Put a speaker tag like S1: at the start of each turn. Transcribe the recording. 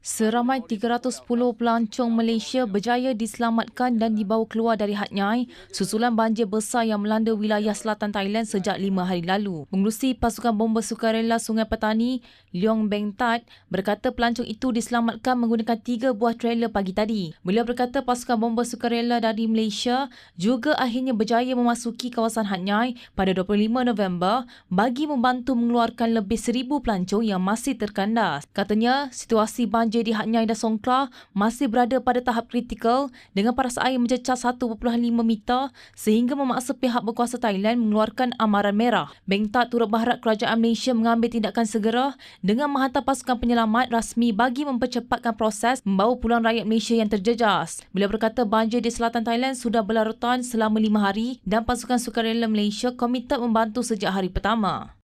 S1: Seramai 310 pelancong Malaysia berjaya diselamatkan dan dibawa keluar dari Hat Nyai susulan banjir besar yang melanda wilayah selatan Thailand sejak lima hari lalu. Pengurusi pasukan bomba sukarela Sungai Petani, Leong Beng Tat, berkata pelancong itu diselamatkan menggunakan tiga buah trailer pagi tadi. Beliau berkata pasukan bomba sukarela dari Malaysia juga akhirnya berjaya memasuki kawasan Hat Nyai pada 25 November bagi membantu mengeluarkan lebih seribu pelancong yang masih terkandas. Katanya, situasi banjir banjir di Hat Nyai dan Songkla masih berada pada tahap kritikal dengan paras air mencecah 1.5 meter sehingga memaksa pihak berkuasa Thailand mengeluarkan amaran merah. Beng Tat turut berharap kerajaan Malaysia mengambil tindakan segera dengan menghantar pasukan penyelamat rasmi bagi mempercepatkan proses membawa puluhan rakyat Malaysia yang terjejas. Beliau berkata banjir di selatan Thailand sudah berlarutan selama lima hari dan pasukan sukarela Malaysia komited membantu sejak hari pertama.